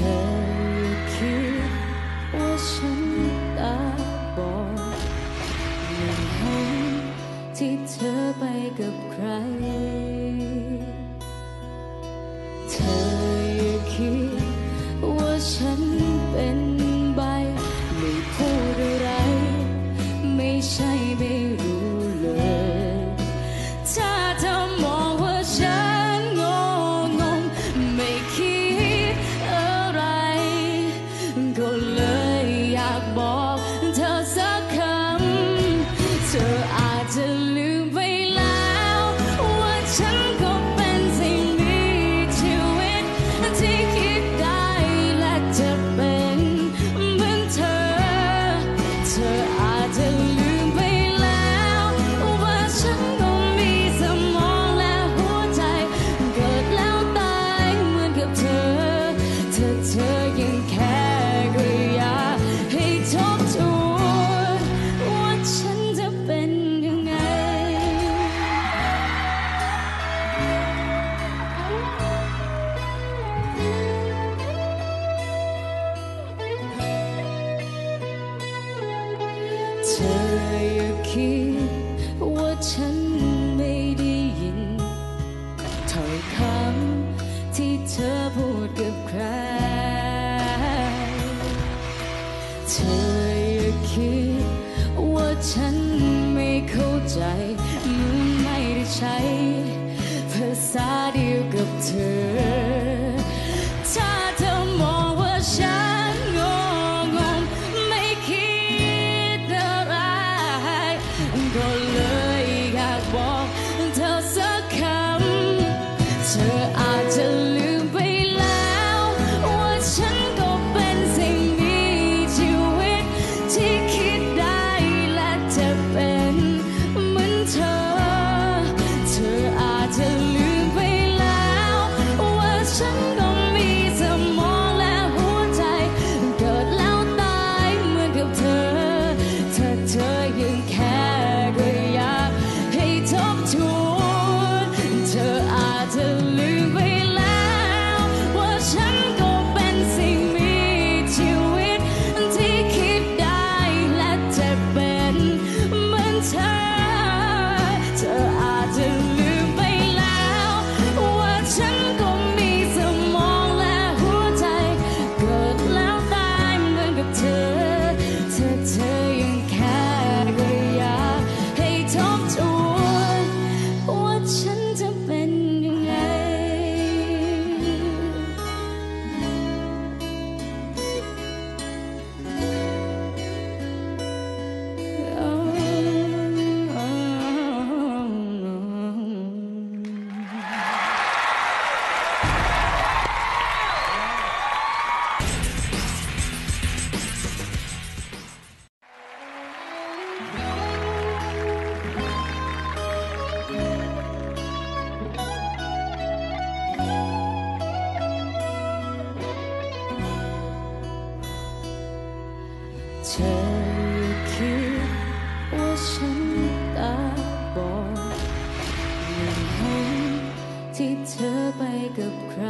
tell. จะลืมไปแล้วว่าฉันก็มีสมองและหัวใจ เกิดแล้วตายเหมือนกับเธอ เธอเธอยังแค่ ธออย่าคิดว่าฉันไม่ได้ยินถอยคำที่เธอพูดกับใคร เธออย่าคิดว่าฉันไม่เข้าใจไม่ได้ใช้ภาษาเดียวกับเธอ do. อคิดว่าฉันตาบอดไม่เห็ที่เธอไปกับใคร